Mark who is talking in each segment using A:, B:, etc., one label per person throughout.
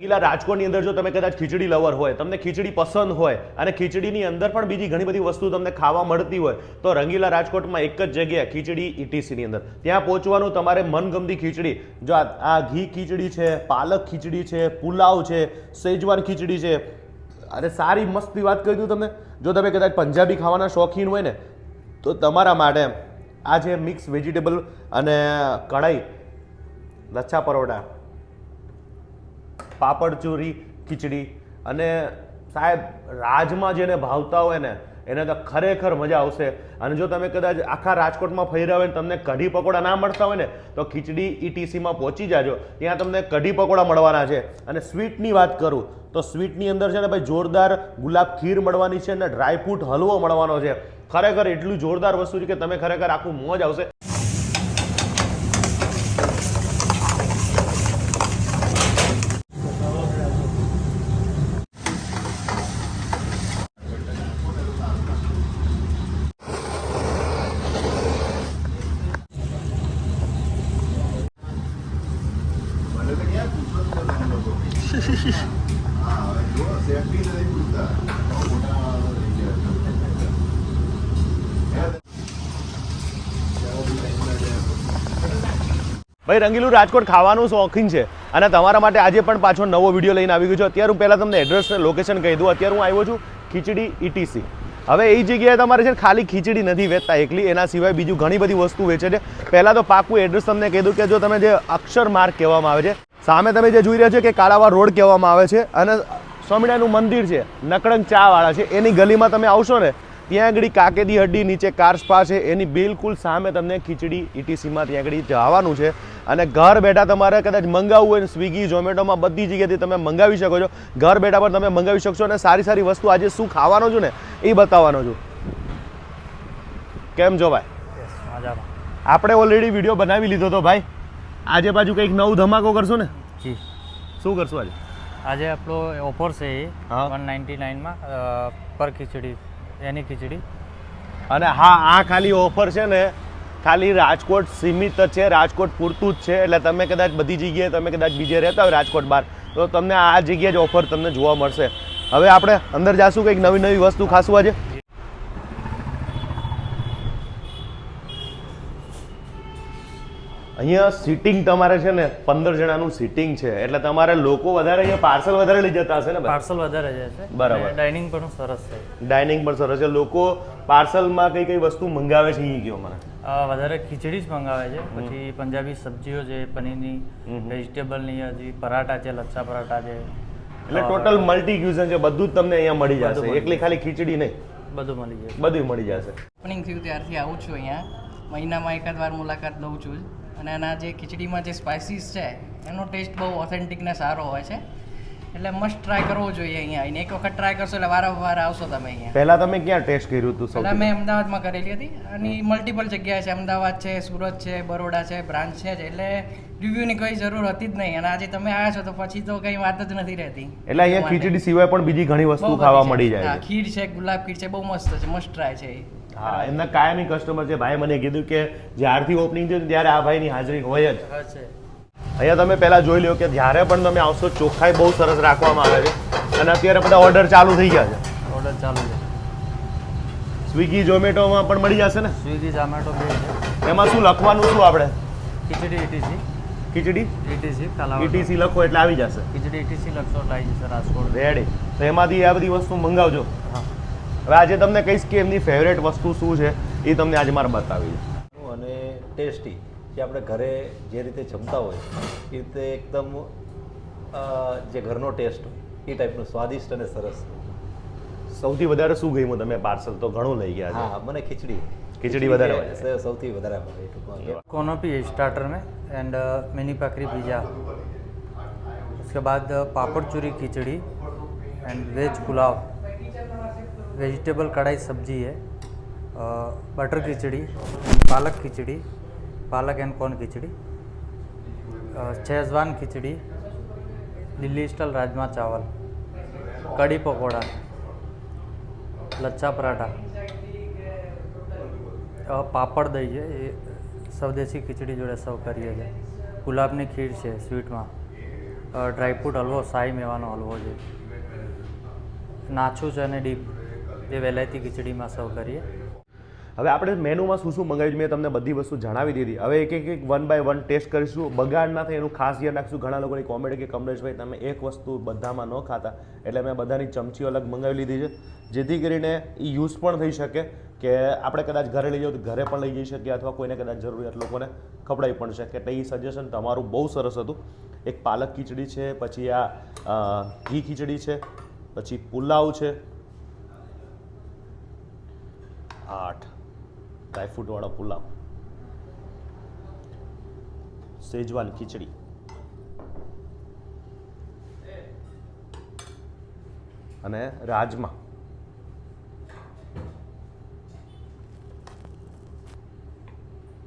A: રંગીલા રાજકોટની અંદર જો તમે કદાચ ખીચડી લવર હોય, તમને ખીચડી પસંદ હોય અને ખીચડીની અંદર પણ બીજી ઘણી બધી વસ્તુ તમને ખાવા મળતી હોય, તો રંગીલા રાજકોટમાં એક જ જગ્યાએ ખીચડી ઇટીસીની અંદર. ત્યાં પહોંચવાનું તમારે મનગમતી ખીચડી. જો આ ઘી ખીચડી છે, પાલક ખીચડી છે, પુલાવ છે સેજવાન ખીચડી છે. અરે સારી મસ્તી વાત કરી દઉં તમને. જો તમે કદાચ પંજાબી ખાવાના શોખીન હોય ને, તો તમારા માટે આ છે મિક્સ વેજીટેબલ અને કઢાઈ લચ્છા પરોઠા. પાપડ ચોરી, ખીચડી. અને સાહેબ, રાજમાં જેને ભાવતા હોય ને, એને તો ખરેખર મજા આવશે. અને જો તમે કદાચ આખા રાજકોટમાં ફર્યા હોય ને, તમને કઢી પકોડા ના મળતા હોય ને, તો ખીચડી ઈટીસીમાં પહોંચી જાજો. ત્યાં તમને કઢી પકોડા મળવાના છે. અને સ્વીટની વાત કરું, તો સ્વીટની અંદર છે ને ભાઈ જોરદાર ગુલાબ ખીર મળવાની છે અને ડ્રાયફ્રૂટ હલવો મળવાનો છે. ખરેખર એટલું જોરદાર વસ્તુ છે કે તમે ખરેખર આખું મોજ આવશે. ભાઈ રંગીલું રાજકોટ ખાવાનું શોખીન છે. અને તમારા માટે આજે પણ પાછો નવો વીડિયો લઈને આવી ગયો છું. અત્યારે હું પહેલાં તમને એડ્રેસ લોકેશન કહી દઉં. અત્યારે હું આવ્યો છું ખીચડી ઈટીસી હવે એ જગ્યાએ તમારે છે ખાલી ખીચડી નથી વેચતા, એકલી. એના સિવાય બીજું ઘણી બધી વસ્તુ વેચે છે. પહેલાં તો પાકું એડ્રેસ તમને કહી દઉં કે જો તમે જે અક્ષર માર્ગ કહેવામાં આવે છે, સામે તમે જે જોઈ રહ્યા છો કે કાળાવા રોડ કહેવામાં આવે છે અને સ્વામિનારાયણનું મંદિર છે નકળંગ ચાવાળા છે. એની ગલીમાં તમે આવશો ને, ત્યાં આગળ કાકેદી હડ્ડી, નીચે કાર સ્પા છે. એની બિલકુલ સામે તમને ખીચડી ઈટીસીમાં ત્યાં આગળ જવાનું છે. અને ઘર બેઠા તમારે કદાચ મંગાવવું હોય સ્વિગી ઝોમેટોમાં બધી જગ્યાએથી તમે મંગાવી શકો છો. ઘર બેઠા પણ તમે મંગાવી શકશો અને સારી સારી વસ્તુ આજે શું ખાવાનો છું ને એ બતાવવાનો છું. કેમ છો ભાઈ? આપણે ઓલરેડી વીડિયો બનાવી લીધો તો ભાઈ. આજે બાજુ કંઈક નવું ધમાકો કરશો ને?
B: જી.
A: શું કરશું આજે?
B: આજે આપણો ઓફર છે એ. વન નાઇન્ટી નાઇનમાં પર ખીચડી એની ખીચડી.
A: અને હા આ ખાલી ઓફર છે ને ખાલી રાજકોટ સીમિત જ છે રાજકોટ પૂરતું જ છે એટલે તમે કદાચ બધી જગ્યાએ તમે કદાચ બીજે રહેતા હોય રાજકોટ બહાર તો તમને આ જગ્યાએ જ ઓફર તમને જોવા મળશે. હવે આપણે અંદર જાશું કંઈક નવી નવી વસ્તુ ખાશું આજે. અહીંયા સીટિંગ તમારે છે ને પંદર જણાનું સીટિંગ છે એટલે તમારે લોકો વધારે અહીંયા પાર્સલ વધારે લઈ જતા હશે ને
B: પાર્સલ વધારે જાય છે.
A: બરાબર.
B: ડાઇનિંગ પણ સરસ છે.
A: ડાઇનિંગ પણ સરસ છે. લોકો પાર્સલમાં કઈ કઈ વસ્તુ મંગાવે છે એ કહો મને.
B: વધારે ખીચડી જ મંગાવે છે. પછી પંજાબી સબ્જીઓ છે પનીરની વેજીટેબલની હજી પરાઠા છે લચ્છા પરાઠા છે.
A: એટલે ટોટલ મલ્ટી ક્યુઝન છે બધું જ તમને અહીંયા મળી જશે. એકલી ખાલી ખીચડી નહીં.
B: બધું મળી જશે.
A: બધું મળી જશે.
C: ઓપનિંગ થયું ત્યારથી આવું છું અહીંયા. મહિનામાં એકાદ વાર મુલાકાત લઉં છું જ. અને આના જે ખીચડીમાં જે સ્પાઇસીસ છે એનો ટેસ્ટ બહુ ઓથેન્ટિક ને સારો હોય છે. એટલે મસ્ટ ટ્રાય કરવો જોઈએ અહીંયા આવીને. એક વખત ટ્રાય કરશો એટલે વારંવાર આવશો તમે અહીંયા.
A: પહેલા તમે ક્યાં ટેસ્ટ કર્યું હતું સૌથી
C: મેં અમદાવાદમાં કરેલી હતી અને મલ્ટિપલ જગ્યાએ છે. અમદાવાદ છે સુરત છે બરોડા છે બ્રાન્ચ છે એટલે રિવ્યુની કોઈ જરૂર હતી જ નહીં. અને આજે તમે આવ્યા છો તો પછી તો કંઈ વાત જ નથી રહેતી.
A: એટલે અહીંયા ખીચડી સિવાય પણ બીજી ઘણી વસ્તુ ખાવા મળી જાય
C: ખીર છે ગુલાબ ખીર છે બહુ મસ્ત છે. મસ્ટ ટ્રાય છે
A: હા એમના કાયમી કસ્ટમર છે. ભાઈ મને કીધું કે જ્યારથી ઓપનિંગ થયું ત્યારે આ ભાઈની હાજરી હોય જ.
B: હા છે.
A: અહીંયા તમે પહેલા જોઈ લો કે જ્યારે પણ તમે આવશો ચોખ્ખાઈ બહુ સરસ રાખવામાં આવે છે. અને અત્યારે બધા ઓર્ડર ચાલુ થઈ ગયા છે.
B: ઓર્ડર ચાલુ છે.
A: સ્વિગી ઝોમેટોમાં પણ મળી જશે ને?
B: સ્વિગી ઝોમેટો બે
A: એમાં શું લખવાનું શું આપણે?
B: ખીચડી ઇટીસી
A: ખીચડી?
B: ઇટીસી
A: ઈટીસી લખો એટલે આવી જશે.
B: ખીચડી ઇટીસી લખશો એટલે આવી જશે રાજકોટ.
A: રેડી તો એમાંથી આ બધી વસ્તુ મંગાવજો.
B: હા.
A: હવે આજે તમને કહીશ કે એમની ફેવરેટ વસ્તુ શું છે એ તમને આજે મારે બતાવી
D: અને ટેસ્ટી. જે આપણે ઘરે જે રીતે જમતા હોય એ રીતે એકદમ અ, જે ઘરનો ટેસ્ટ હોય એ ટાઈપનું સ્વાદિષ્ટ અને સરસ
A: સૌથી વધારે શું ગમ્યું તમે પાર્સલ તો ઘણું લઈ ગયા છે
D: હા મને ખીચડી
A: ખીચડી વધારે
D: જે
A: હોય છે.
D: સ- સૌથી વધારે ભાવે એ ટૂંકમાં કે
B: कोनोपी है स्टार्टर में एंड मिनी पकड़ी पिज़्ज़ा उसके बाद uh, papad churi khichdi and veg pulao vegetable kadhai सब्जी है बटर खिचड़ी पालक खिचड़ी પાલક એન્ડ કોર્ન ખીચડી છેઝવાન ખીચડી લીલી સ્ટલ રાજમા ચાવલ કઢી પકોડા લચ્છા પરાઠા પાપડ દઈ છે એ સ્વદેશી ખીચડી જોડે સર્વ કરીએ છીએ ગુલાબની ખીર છે સ્વીટમાં ડ્રાયફ્રૂટ હલવો સાઈ મેવાનો હલવો છે નાછું છે અને ડીપ જે વેલાયતી ખીચડીમાં સર્વ કરીએ
A: હવે આપણે મેનુમાં શું શું મંગાવ્યું મેં તમને બધી વસ્તુ જણાવી દીધી. હવે એક એક એક વન બાય વન ટેસ્ટ કરીશું. બગાડ ના થાય, એનું ખાસ ધ્યાન રાખશું. ઘણા લોકોની કોમેડી કે કમલેશભાઈ તમે એક વસ્તુ બધામાં ન ખાતા. એટલે મેં બધાની ચમચીઓ અલગ મંગાવી લીધી છે. જેથી કરીને એ યુઝ પણ થઈ શકે કે આપણે કદાચ ઘરે લઈ જાઓ તો ઘરે પણ લઈ જઈ શકીએ અથવા કોઈને કદાચ જરૂરિયાત લોકોને ખવડાવી પણ શકે. એટલે એ સજેશન તમારું બહુ સરસ હતું. એક પાલક ખીચડી છે, પછી આ ઘી ખીચડી છે, પછી પુલાવ છે. આઠ. ડ્રાયફ્રૂટવાળો પુલાવ. સેજવાન ખીચડી. અને રાજમા.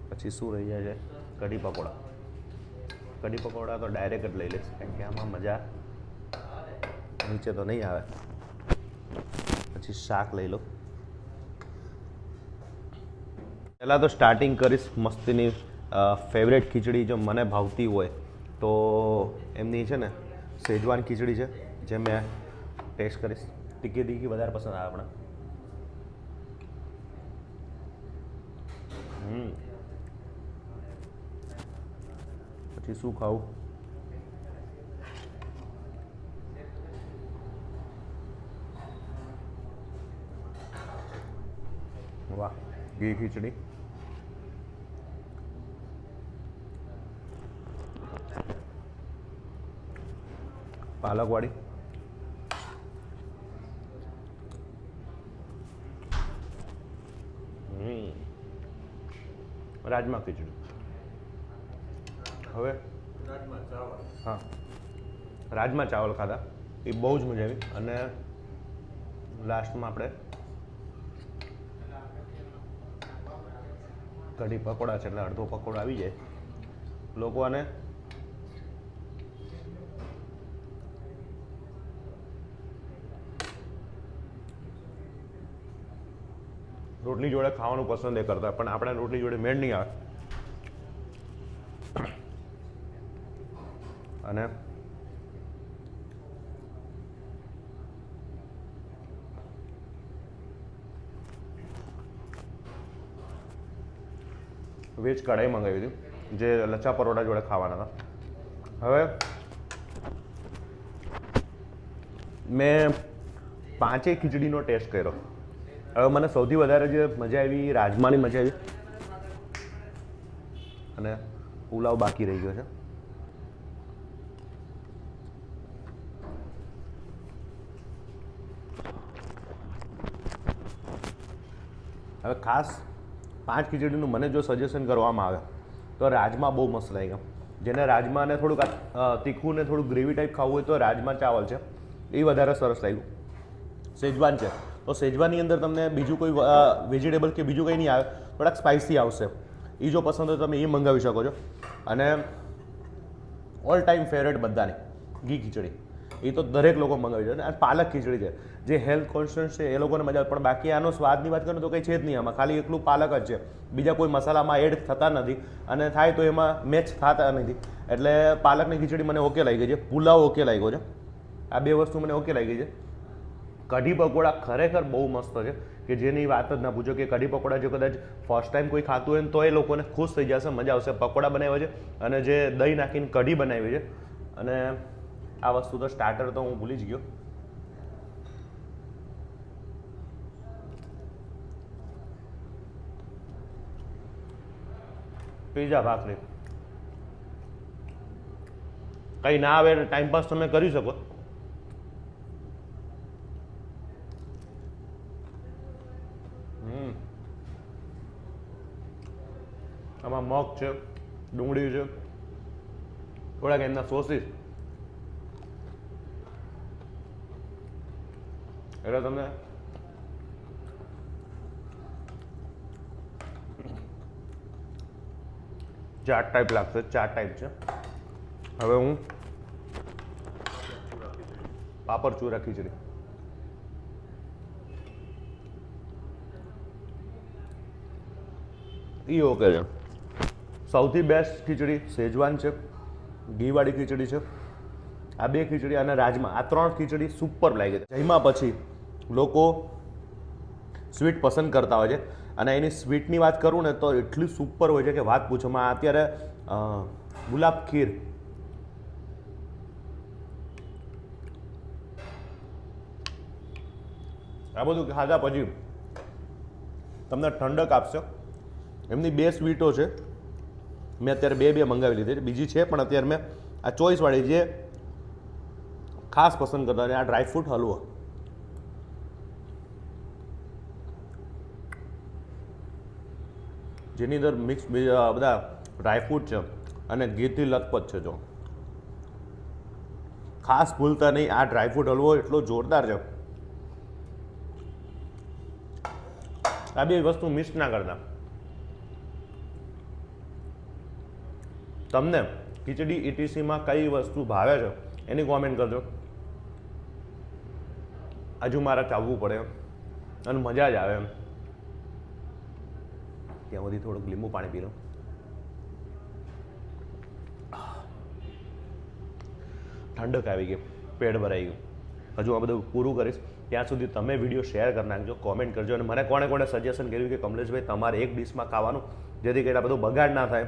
A: પછી શું રહી જાય છે? કઢી પકોડા. કઢી પકોડા તો ડાયરેક્ટ જ લઈ લઈશ કારણ કે આમાં મજા નીચે તો નહીં આવે. પછી શાક લઈ લો. પહેલાં તો સ્ટાર્ટિંગ કરીશ મસ્તીની ફેવરેટ ખીચડી જો મને ભાવતી હોય તો એમની છે ને શેજવાન ખીચડી છે, જે મેં ટેસ્ટ કરીશ. તીખી તીખી વધારે પસંદ આવે આપણે. પછી શું ખાવું? વાહ. ઘી ખીચડી પાલકવાળી હમ. રાજમા ખીચડી હવે? હા. રાજમા ચાવલ ખાધા. એ બહુ જ મજા આવી. અને લાસ્ટમાં આપણે કઢી પકોડા છે એટલે અડધો પકોડો આવી જાય. લોકો આને રોટલી જોડે ખાવાનું પસંદ એ કરતા, પણ આપણે રોટલી જોડે મેળ નહીં આવે. અને વેજ કઢાઈ મંગાવી હતી, જે લચ્છા પરોઠા જોડે ખાવાના હતા. હવે મેં પાંચેય ખીચડીનો ટેસ્ટ કર્યો. હવે મને સૌથી વધારે જે મજા આવી, રાજમાની મજા આવી અને પુલાવ બાકી રહી ગયો છે. હવે ખાસ પાંચ ખીચડીનું મને જો સજેશન કરવામાં આવે, તો રાજમા બહુ મસ્ત લાગ્યા જેને રાજમાને થોડુંક તીખું ને થોડુંક ગ્રેવી ટાઈપ ખાવું હોય તો રાજમા ચાવલ છે. એ વધારે સરસ લાગ્યું. સેજવાન છે. તો સેજવાની અંદર તમને બીજું કોઈ વેજીટેબલ કે બીજું કંઈ નહીં આવે, થોડાક સ્પાઇસી આવશે. એ જો પસંદ હોય તમે એ મંગાવી શકો છો. અને ઓલ ટાઈમ ફેવરેટ બધાની, ઘી ખીચડી. એ તો દરેક લોકો મંગાવી છે અને પાલક ખીચડી છે. જે હેલ્થ કોન્સ્ટન્ટ છે, એ લોકોને મજા આવે. પણ બાકી આનો સ્વાદની વાત કરું તો કંઈ છે જ નહીં આમાં. ખાલી એકલું પાલક જ છે. બીજા કોઈ મસાલામાં એડ થતા નથી અને થાય તો એમાં મેચ થતા નથી. એટલે પાલકની ખીચડી મને ઓકે લાગી ગઈ છે. પુલાવ ઓકે લાગ્યો છે. આ બે વસ્તુ મને ઓકે લાગી છે. કઢી પકોડા ખરેખર બહુ મસ્ત છે કે જેની વાત જ ના પૂછો કે કઢી પકોડા જો કદાચ ફર્સ્ટ ટાઈમ કોઈ ખાતું હોય ને તો એ લોકોને ખુશ થઈ જશે, મજા આવશે. પકોડા બનાવ્યા છે અને જે દહીં નાખીને કઢી બનાવી છે. અને આ વસ્તુ તો સ્ટાર્ટર તો હું ભૂલી જ ગયો. પીઝા ભાખરી કંઈ ના આવે ટાઈમ પાસ તમે કરી શકો. આમાં મગ છે, ડુંગળી છે. થોડાક એમના સોસીસ. એટલે તમને ચાટ ટાઈપ લાગશે ચાટ ટાઈપ છે. હવે હું પાપડ ચૂરા ખીચડી એ ઓકે છે. સૌથી બેસ્ટ ખીચડી સેજવાન છે ઘીવાળી ખીચડી છે. આ બે ખીચડી અને રાજમા આ ત્રણ ખીચડી સુપર લાગી છે. એમાં પછી લોકો સ્વીટ પસંદ કરતા હોય છે. અને એની સ્વીટની વાત કરું ને તો એટલી સુપર હોય છે કે વાત પૂછોમાં અત્યારે ગુલાબ ખીર. આ બધું ખાધા પછી તમને ઠંડક આપશે. એમની બે સ્વીટો છે. મેં અત્યારે બે બે મંગાવી લીધી છે. બીજી છે પણ અત્યારે મેં આ ચોઈસવાળી જે ખાસ પસંદ કરતા આ ડ્રાયફ્રૂટ હલવો. જેની અંદર મિક્સ બધા ડ્રાયફ્રૂટ છે અને ગીરથી લથપથ છે જો. ખાસ ભૂલતા નહીં, આ ડ્રાયફ્રૂટ હલવો એટલો જોરદાર છે. આ બે વસ્તુ મિસ ના કરતા. તમને ખીચડી ઇટીસીમાં કઈ વસ્તુ ભાવે છે, એની કોમેન્ટ કરજો. હજુ મારે ચાવવું પડે, અને મજા જ આવે એમ. ત્યાં સુધી થોડુંક લીંબુ પાણી પી લો. ઠંડક આવી ગઈ, પેટ ભરાઈ ગયું. હજુ આ બધું પૂરું કરીશ. ત્યાં સુધી તમે વીડિયો શેર કરી નાખજો કોમેન્ટ કરજો અને મને કોણે કોણે સજેશન કર્યું કે કમલેશભાઈ તમારે એક ડીશમાં ખાવાનું, જેથી કરીને આ બધું બગાડ ના થાય.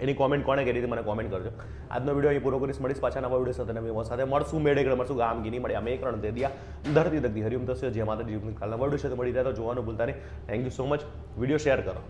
A: એની કોમેન્ટ કોણે કરી હતી મને કોમેન્ટ કરજો. આજનો વીડિયો અહીં પૂરો કરીશ. મળીશ પાછા નવા વીડિયો સાથે નવી સાથે મળશું. મેળે કે મળશું. ગામ ગીની મળ્યા અમે એક રણ દે દિયા. ધરતી દગતી હરિયમ તસ્ય. જે માતા જીવની કાલના વીડિયો સાથે મળી રહ્યા તો જોવાનું ભૂલતા નહીં. Thank you so much video share કરો.